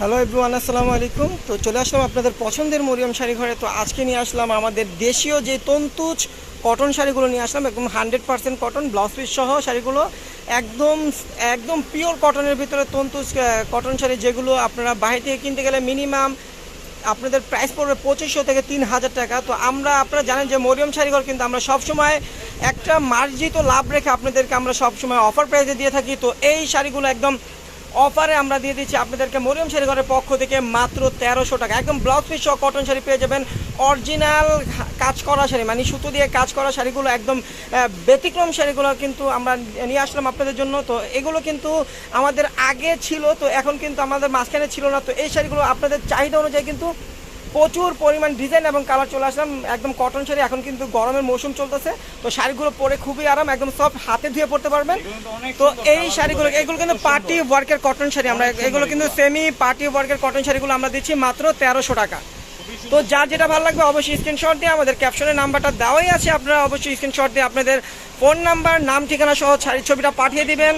Hello everyone আসসালামু আলাইকুম। তো চলে আসলাম আপনাদের পছন্দের মরিয়ম শাড়ি ঘরে তো আজকে নিয়ে আসলাম আমাদের দেশীয় যে তন্তুজ কটন শাড়িগুলো নিয়ে আসলাম, একদম hundred percent cotton blouse piece সহ শাড়িগুলো। একদম একদম পিওর কটনের ভিতরে তন্তুজ কটন শাড়ি যেগুলো আপনারা বাইরে থেকে কিনতে গেলে মিনিমাম আপনাদের প্রাইস পড়বে পঁচিশশো থেকে তিন হাজার টাকা। তো আমরা, আপনারা জানেন যে মরিয়ম শাড়িঘর কিন্তু আমরা সবসময় একটা মার্জিত লাভ রেখে আপনাদেরকে আমরা সবসময় অফার প্রাইসে দিয়ে থাকি। তো এই শাড়িগুলো একদম অফারে আমরা দিয়ে দিচ্ছি আপনাদেরকে মরিয়ম শাড়িঘরের পক্ষ থেকে মাত্র তেরোশো টাকা। একদম ব্লাউজ পিস সহ কটন শাড়ি পেয়ে যাবেন। অরিজিনাল কাজ করা শাড়ি মানে সুতো দিয়ে কাজ করা শাড়িগুলো একদম ব্যতিক্রম শাড়িগুলো কিন্তু আমরা নিয়ে আসলাম আপনাদের জন্য। তো এগুলো কিন্তু আমাদের আগে ছিল, তো এখন কিন্তু আমাদের মাঝখানে ছিল না। তো এই শাড়িগুলো আপনাদের চাহিদা অনুযায়ী কিন্তু প্রচুর পরিমাণ ডিজাইন এবং কালার চলে আসলাম। একদম কটন শাড়ি এখন কিন্তু গরমের মৌসুম চলতেছে। তো শাড়িগুলো পরে খুবই আরাম একদম সব হাতে ধুয়ে পড়তে পারবেন। তো এই শাড়িগুলো এগুলো কিন্তু পার্টি ওয়ার্কের কটন শাড়ি আমরা এগুলো কিন্তু সেমি পার্টি ওয়ার্কের কটন শাড়িগুলো আমরা দিচ্ছি মাত্র তেরোশো টাকা। তো যার যেটা ভালো লাগবে অবশ্যই স্ক্রিনশট দিয়ে আমাদের ক্যাপশনের নাম্বারটা দেওয়াই আছে। আপনারা অবশ্যই স্ক্রিনশট দিয়ে আপনাদের ফোন নাম্বার নাম ঠিকানা সহ শাড়ির ছবিটা পাঠিয়ে দিবেন।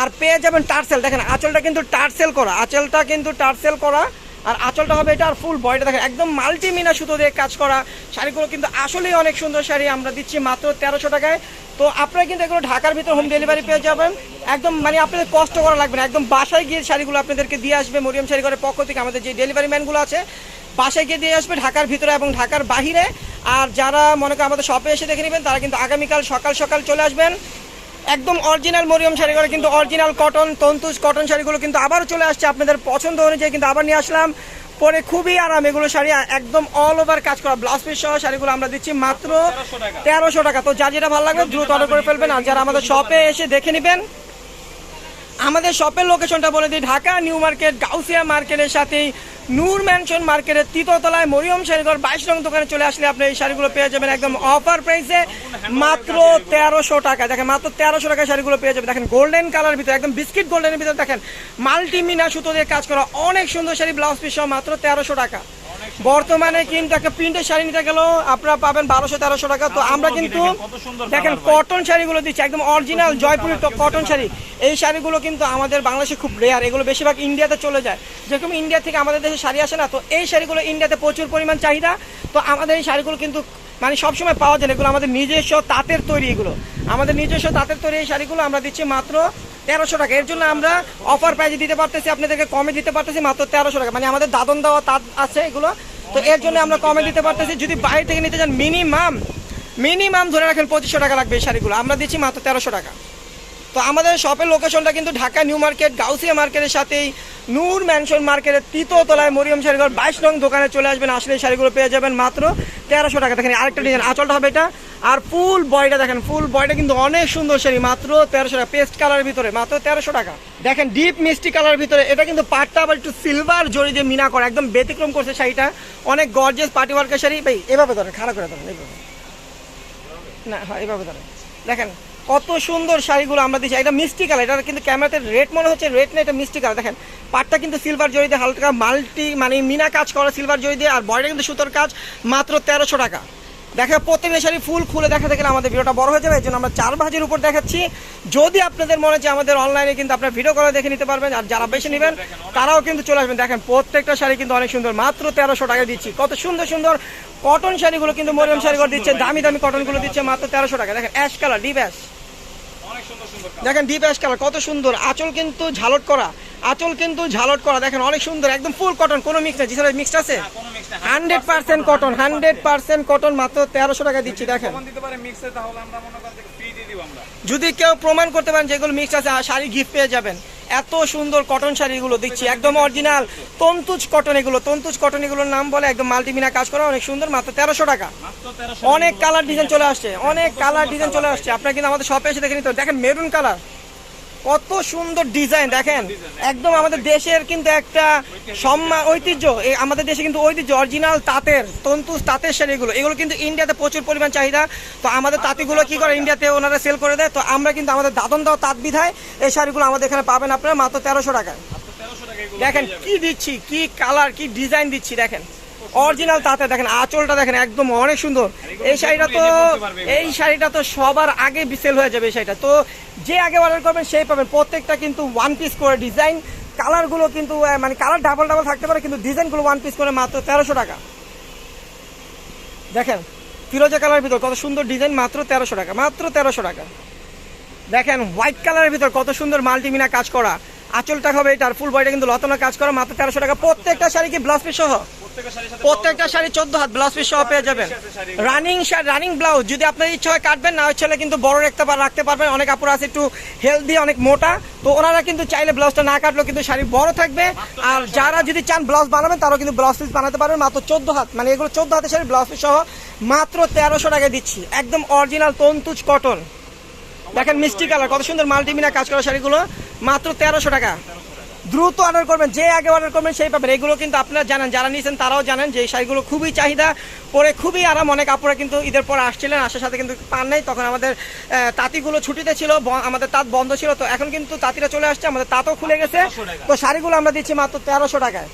আর পেয়ে যাবেন টার্সেল দেখেন আঁচলটা কিন্তু টার্সেল করা আঁচলটা কিন্তু টার্সেল করা। আর আঁচলটা হবে এটা আর ফুল বয়টা দেখেন, একদম মাল্টিমিনা সুতো দিয়ে কাজ করা। শাড়িগুলো কিন্তু আসলেই অনেক সুন্দর শাড়ি, আমরা দিচ্ছি মাত্র তেরোশো টাকায়। তো আপনারা কিন্তু এগুলো ঢাকার ভিতর হোম ডেলিভারি পেয়ে যাবেন। একদম মানে আপনাদের কষ্ট করা লাগবে না। একদম বাসায় গিয়ে শাড়িগুলো আপনাদেরকে দিয়ে আসবে মরিয়াম শাড়ি ঘরের পক্ষ থেকে। আমাদের যে ডেলিভারি ম্যানগুলো আছে, বাসায় গিয়ে দিয়ে আসবে ঢাকার ভিতরে এবং ঢাকার বাহিরে। আর যারা মনে করেন আমাদের শপে এসে দেখে নেবেন, তারা কিন্তু আগামীকাল সকাল সকাল চলে আসবেন। একদম অরিজিনাল মরিয়ম শাড়িগুলো কিন্তু অরিজিনাল কটন তন্তুজ কটন শাড়িগুলো কিন্তু আবারও চলে আসছে আপনাদের পছন্দ অনুযায়ী কিন্তু আবার নিয়ে আসলাম। পরে খুবই আরাম এগুলো শাড়ি একদম অল ওভার কাজ করা ব্লাউজ পিস সহ শাড়িগুলো আমরা দিচ্ছি মাত্র তেরোশো টাকা। তো যা যেটা ভালো লাগবে দ্রুত অর্ডার করে ফেলবেন আর যারা আমাদের শপে এসে দেখে নেবেন আমাদের শপের লোকেশনটা বলে দিই, ঢাকা, নিউ মার্কেট, গাউসিয়া মার্কেটের সাথেই নূর ম্যানশন মার্কেটের তৃতীয়তলায় মরিয়ম শাড়িঘর বাইশ রং দোকানে চলে আসলে আপনি এই শাড়িগুলো পেয়ে যাবেন একদম অফার প্রাইসে মাত্র তেরোশো টাকা, দেখেন মাত্র তেরোশো টাকা শাড়িগুলো পেয়ে যাবেন। দেখেন গোল্ডেন কালার ভিতরে, একদম বিস্কিট গোল্ডেনের ভিতরে, দেখেন মাল্টিমিনা সুতো দিয়ে কাজ করা অনেক সুন্দর শাড়ি ব্লাউজ পিস মাত্র তেরোশো টাকা। বর্তমানে কিন্তু একটা প্রিন্টের শাড়ি নিতে গেলেও আপনারা পাবেন বারোশো তেরোশো টাকা। তো আমরা কিন্তু দেখেন কটন শাড়িগুলো দিচ্ছি একদম অরিজিনাল জয়পুরি কটন শাড়ি। এই শাড়িগুলো কিন্তু আমাদের বাংলাদেশে খুব রেয়ার এগুলো বেশিরভাগ ইন্ডিয়াতে চলে যায়। যেরকম ইন্ডিয়া থেকে আমাদের দেশে শাড়ি আসে না তো এই শাড়িগুলো ইন্ডিয়াতে প্রচুর পরিমাণ চাহিদা। তো আমাদের এই শাড়িগুলো কিন্তু মানে সবসময় পাওয়া যায় এগুলো আমাদের নিজস্ব তাঁতের তৈরি এগুলো। আমাদের নিজস্ব তাঁতের তৈরি এই শাড়িগুলো আমরা দিচ্ছি মাত্র তেরোশো টাকা। এর জন্য আমরা অফার প্রাইজে দিতে পারতেছি আপনাদেরকে কমে দিতে পারতেছি মাত্র তেরোশো টাকা। মানে আমাদের দাদন দেওয়া তাঁত আছে এগুলো। তো এর জন্য আমরা কমে দিতে পারতেছি, যদি বাইরে থেকে নিতে চান মিনিমাম মিনিমাম ধরে রাখেন পঁচিশশো টাকা লাগবে এই শাড়িগুলো। আমরা দিচ্ছি মাত্র তেরোশো টাকা। তো আমাদের শপের লোকেশনটা কিন্তু ঢাকা নিউ মার্কেট, গাউসিয়া মার্কেটের সাথেই। নূর ম্যানশন মার্কেটের তৃতীয়তলায় মরিয়ম শাড়িঘর বাইশ রং দোকানে চলে আসবেন। আসলে শাড়িগুলো পেয়ে যাবেন মাত্র তেরোশো টাকা। দেখেন আরেকটা ডিজাইন আঁচলটা হবে এটা। আর ফুল বয়টা দেখেন, ফুল বয়টা কিন্তু অনেক সুন্দর শাড়ি, মাত্র তেরোশো টাকা। পেস্ট কালারের ভিতরে, মাত্র তেরোশো টাকা। দেখেন ডিপ মিষ্টি কালার ভিতরে, এটা কিন্তু পাটটা আবার একটু সিলভার জড়ি দিয়ে মিনা করা, একদম ব্যতিক্রম করছে শাড়িটা। অনেক গর্জেস পার্টি ওয়ার্কের শাড়ি। ভাই, এভাবে ধরেন খারাপ করে ধরেন এইভাবে না হ্যাঁ এভাবে ধরেন। দেখেন কত সুন্দর শাড়িগুলো আমরা দিচ্ছি এটা মিষ্টি কালার, এটা কিন্তু ক্যামেরাতে রেড মনে হচ্ছে, রেড না এটা মিষ্টি কালার। দেখেন, পাটটা কিন্তু সিলভার জড়ি দিয়ে হালকা মাল্টি মানে মিনা কাজ করা সিলভার জড়ি দিয়ে, আর বয়টা কিন্তু সুতোর কাজ মাত্র তেরোশো টাকা। দেখা প্রত্যেকটা শাড়ি ফুল খুলে দেখা দেখেন আমাদের ভিডিওটা বড় হয়ে যাবে। এই জন্য আমরা চার ভাজের উপর দেখাচ্ছি। যদি আপনাদের মনে হচ্ছে আমাদের অনলাইনে কিন্তু আপনার ভিডিও করে দেখে নিতে পারবেন, আর যারা বেশি নেবেন, তারাও কিন্তু চলে আসবেন। দেখেন, প্রত্যেকটা শাড়ি কিন্তু অনেক সুন্দর। মাত্র তেরোশো টাকা দিচ্ছি। কত সুন্দর সুন্দর কটন শাড়িগুলো কিন্তু মরিয়াম শাড়িগুলো দিচ্ছে, দামি দামি কটনগুলো দিচ্ছে মাত্র তেরোশো টাকা। দেখেন অ্যাশ কালার ডিপ অ্যাশ দেখেন ডিপ অ্যাশ কালার কত সুন্দর। আঁচল কিন্তু ঝালট করা। আঁচল কিন্তু ঝালট করা। দেখেন অনেক সুন্দর একদম ফুল কটন কোনো মিক্স নাই। জিসার মিক্সড আছে? Hundred percent cotton hundred percent cotton মাত্র তেরোশো টাকা দিচ্ছি দেখেন। যদি কেউ প্রমাণ করতে পারেন যেগুলো মিক্স আছে আর শাড়ি গিফট পেয়ে যাবেন। এত সুন্দর কটন শাড়িগুলো দিচ্ছি একদম অরিজিনাল তন্তুজ কটন এগুলো তন্তুজ কটন এগুলোর নাম বলে একদম মাল্টিমিনা কাজ করা অনেক সুন্দর মাত্র তেরোশো টাকা। অনেক কালার ডিজাইন চলে আসছে অনেক কালার ডিজাইন চলে আসছে। আপনার কিন্তু আমাদের শপে এসে দেখে নিতে। দেখেন মেরুন কালার কত সুন্দর ডিজাইন দেখেন। একদম আমাদের দেশের কিন্তু একটা সম্মান ঐতিহ্য। এই আমাদের দেশে কিন্তু ঐতিহ্য অরিজিনাল তাঁতের তন্তু তাঁতের শাড়িগুলো এগুলো। কিন্তু ইন্ডিয়াতে প্রচুর পরিমাণ চাহিদা। তো আমাদের তাঁতিগুলো কি করে ইন্ডিয়াতে ওনারা সেল করে দেয়? তো আমরা কিন্তু আমাদের দাদন দাও তাঁত বিধায় এই শাড়িগুলো আমাদের এখানে পাবেন আপনারা মাত্র তেরোশো টাকায়। টাকা দেখেন কি দিচ্ছি কি কালার কি ডিজাইন দিচ্ছি দেখেন। অরিজিনাল তাতে দেখেন, আঁচলটা দেখেন একদম অনেক সুন্দর। এই শাড়িটা তো এই শাড়িটা তো সবার আগে বিসেল হয়ে যাবে এই শাড়িটা। তো যে আগে অর্ডার করবেন, সেই পাবেন। প্রত্যেকটা কিন্তু ওয়ান পিস করে ডিজাইন কালারগুলো কিন্তু মানে কালার ডাবল ডাবল থাকতে পারে, কিন্তু ডিজাইনগুলো ওয়ান পিস করে মাত্র তেরোশো টাকা। দেখেন, ফিরোজা কালারের ভিতর কত সুন্দর ডিজাইন মাত্র তেরোশো টাকা, মাত্র তেরোশো টাকা। দেখেন হোয়াইট কালারের ভিতর কত সুন্দর মাল্টিমিনা কাজ করা। আঁচলটা হবে এটার ফুল বডিটা কিন্তু লতনা কাজ করা, মাত্র তেরোশো টাকা। প্রত্যেকটা শাড়ি কি ব্লাউজ পিস সহ? প্রত্যেকটা শাড়ি চোদ্দ হাত ব্লাউজ পিস সহ পেয়ে যাবেন। রানিং রানিং ব্লাউজ যদি আপনার ইচ্ছা হয় কাটবেন না হচ্ছে কিন্তু বড় রাখতে পার রাখতে পারবেন। অনেক আপুর আছে একটু হেলদি অনেক মোটা। তো ওনারা কিন্তু চাইলে ব্লাউজটা না কাটলেও কিন্তু শাড়ি বড় থাকবে। আর যারা যদি চান ব্লাউজ বানাবেন তারাও কিন্তু ব্লাউজ পিস বানাতে পারবেন। মাত্র চোদ্দ হাত মানে এগুলো চোদ্দ হাতের শাড়ি ব্লাউজ পিস সহ মাত্র তেরোশো টাকায় দিচ্ছি। একদম অরিজিনাল তন্তুজ কটন দেখেন মিষ্টি কালার কত সুন্দর মাল্টিমিনা কাজ করা শাড়িগুলো। মাত্র তেরোশো টাকা। দ্রুত অর্ডার করবেন যে আগে অর্ডার করবেন সেই পাবেন। এগুলো কিন্তু আপনারা জানেন যারা নিয়েছেন তারাও জানেন যে এই শাড়িগুলো খুবই চাহিদা পরে খুবই আরাম। অনেক আপুরা কিন্তু ঈদের পর আসছিলেন আসার সাথে কিন্তু পান নাই। তখন আমাদের তাঁতিগুলো ছুটিতে ছিল আমাদের তাঁত বন্ধ ছিল। তো এখন কিন্তু তাঁতিরা চলে আসছে আমাদের তাঁতও খুলে গেছে। তো শাড়িগুলো আমরা দিচ্ছি মাত্র তেরোশো টাকায়।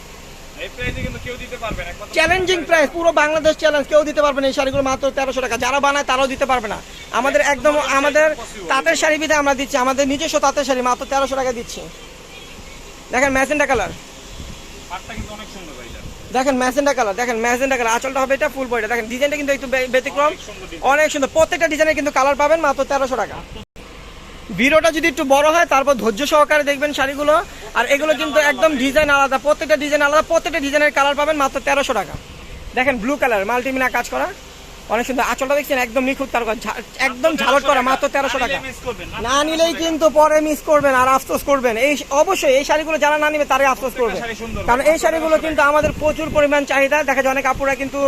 চ্যালেঞ্জিং প্রাইস পুরো বাংলাদেশ চ্যালেঞ্জ কেউ দিতে পারবে না এই শাড়িগুলো মাত্র তেরোশো টাকা। যারা বানায় তারাও দিতে পারবে না। আমাদের একদম আমাদের তাঁতের শাড়ি বিধে আমরা দিচ্ছি। আমাদের নিজস্ব তাঁতের শাড়ি মাত্র তেরোশো টাকা দিচ্ছি। দেখেন ম্যাজেন্ডা কালার। দেখেন ম্যাজেন্ডা কালার দেখেন ম্যাজেন্ডা কালার। আঁচলটা হবে এটা ফুল বডিটা দেখেন ডিজাইনটা কিন্তু একটু ব্যতিক্রম। অনেক সুন্দর প্রত্যেকটা ডিজাইনের কিন্তু কালার পাবেন মাত্র তেরোশো টাকা। ভিডিওটা যদি একটু বড় হয় তারপর ধৈর্য সহকারে দেখবেন শাড়িগুলো। আর এগুলো কিন্তু একদম ডিজাইন আলাদা। প্রত্যেকটা ডিজাইন আলাদা। প্রত্যেকটা ডিজাইনের কালার পাবেন মাত্র তেরোশো টাকা। দেখেন ব্লু কালার মাল্টিমিনা কাজ করা। অনেক সুন্দর আঁচলটা দেখছেন? একদম নিখুঁত তার একদম ঝালট করা মাত্র তেরোশো টাকা। না নিলেই কিন্তু পরে মিস করবেন আর আফসোস করবেন। এই অবশ্যই এই শাড়িগুলো যারা না নিবে তারাই আফসোস করবে। কারণ এই শাড়িগুলো কিন্তু আমাদের প্রচুর পরিমাণ চাহিদা। দেখা যায় অনেক আপুরা কিন্তু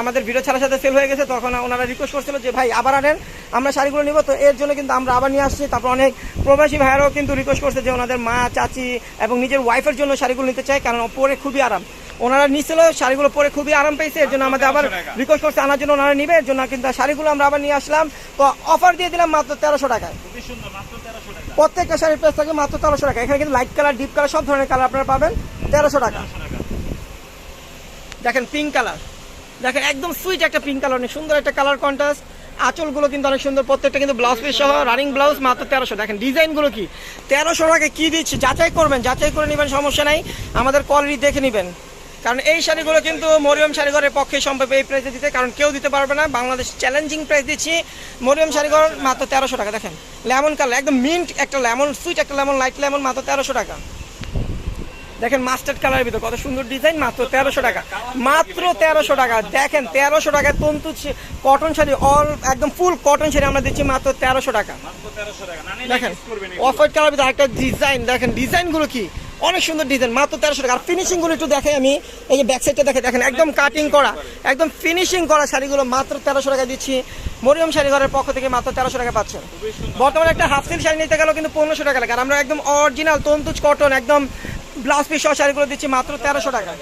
আমাদের ভিডিও ছাড়ার সাথে সেল হয়ে গেছে। তখন ওনারা রিকোয়েস্ট করছিল যে ভাই আবার আনেন আমরা শাড়িগুলো নিব। তো এর জন্য কিন্তু আমরা আবার নিয়ে আসছি। তারপর অনেক প্রবাসী ভাইয়ারাও কিন্তু রিকোয়েস্ট করছে যে ওনাদের মা চাচি এবং নিজের ওয়াইফের জন্য শাড়িগুলো নিতে চায় কারণ পরে খুবই আরাম। ওনারা নিছিল শাড়িগুলো পরে খুবই আরাম পেয়েছে এর জন্য আমাদের আবার 1300 রিকোয়েস্ট করছে আনার জন্য ওনারা নিবে এর জন্য কিন্তু শাড়িগুলো আমরা আবার নিয়ে আসলাম। তো অফার দিয়ে দিলাম মাত্র তেরোশো টাকায়। প্রত্যেকটা শাড়ির প্রাইস থাকবে মাত্র তেরোশো টাকা। এখানে কিন্তু লাইট কালার ডিপ কালার সব ধরনের কালার আপনারা পাবেন তেরোশো টাকা। দেখেন পিঙ্ক কালার দেখেন একদম সুইট একটা পিঙ্ক কালার অনেক সুন্দর একটা কালার কন্ট্রাস্ট আঁচলগুলো কিন্তু অনেক সুন্দর প্রত্যেকটা কিন্তু ব্লাউজ পিস সহ রানিং ব্লাউজ মাত্র তেরোশো। দেখেন ডিজাইনগুলো কি? তেরোশো টাকা কি দিচ্ছে? যাচাই করবেন যাচাই করে নেবেন সমস্যা নাই। আমাদের কোয়ালিটি দেখে নেবেন। কারণ এই শাড়িগুলো কিন্তু মরিয়ম শাড়িঘরের পক্ষে সম্ভব এই প্রাইসে দিতে কারণ কেউ দিতে পারবে না। বাংলাদেশ চ্যালেঞ্জিং প্রাইস দিচ্ছি। মরিয়ম শাড়িঘর মাত্র তেরোশো টাকা দেখেন। লেমন কালার একদম মিন্ট একটা লেমন সুইট একটা লেমন লাইট লেমন মাত্র তেরোশো টাকা। দেখেন মাস্টার্ড কালারের ভিতর কত সুন্দর ডিজাইন মাত্র তেরোশো টাকা। মাত্র তেরোশো টাকা। দেখেন তেরোশো টাকায় তন্তু কটন শাড়ি অল একদম ফুল কটন শাড়ি আমরা দিচ্ছি মাত্র তেরোশো টাকা। দেখেন অফ হোয়াইট কালার ভিতরে একটা ডিজাইন দেখেন ডিজাইনগুলো কি? অনেক সুন্দর ডিজাইন মাত্র তেরোশো টাকা। আর ফিনিশিংগুলো একটু দেখে আমি। এই যে ব্যাক সাইডটা দেখে দেখেন, একদম কাটিং করা, একদম ফিনিশিং করা শাড়িগুলো মাত্র তেরোশো টাকা দিচ্ছি। মরিয়ম শাড়ি ঘরের পক্ষ থেকে মাত্র তেরোশো টাকা পাচ্ছেন। বর্তমানে একটা হাফ সিল শাড়ি নিতে গেলেও কিন্তু পনেরোশো টাকা লাগে। আর আমরা একদম অরিজিনাল তন্তুজ কটন একদম ব্লাউজ পিস শাড়িগুলো দিচ্ছি মাত্র তেরোশো টাকা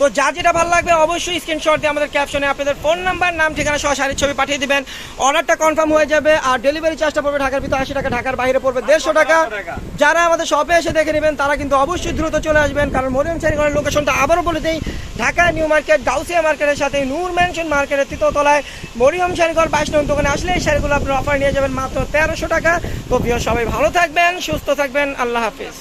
তো যা যেটা ভালো লাগবে অবশ্যই স্ক্রিনশট দিয়ে আমাদের ক্যাপশনে আপনাদের ফোন নাম্বার নাম ঠিকানা সহ শাড়ির ছবি পাঠিয়ে দিবেন। অর্ডারটা কনফার্ম হয়ে যাবে আর ডেলিভারি চার্জটা পড়বে ঢাকার ভিতরে আশি টাকা ঢাকার বাইরে পড়বে দেড়শো টাকা। যারা আমাদের শপে এসে দেখে নেবেন তারা কিন্তু অবশ্যই দ্রুত চলে আসবেন কারণ মরিয়ম শাড়িঘরের লোকেশনটা আবারও বলে দিই ঢাকা নিউ মার্কেট গাউসিয়া মার্কেটের সাথে নূর ম্যানশন মার্কেটের তৃতীয়তলায় মরিয়ম শাড়িঘর বাইশ নম্বর দোকানে আসলে এই শাড়িগুলো আপনার অফার নিয়ে যাবেন মাত্র তেরোশো টাকা। তো প্রিয় সবাই ভালো থাকবেন সুস্থ থাকবেন আল্লাহ হাফিজ।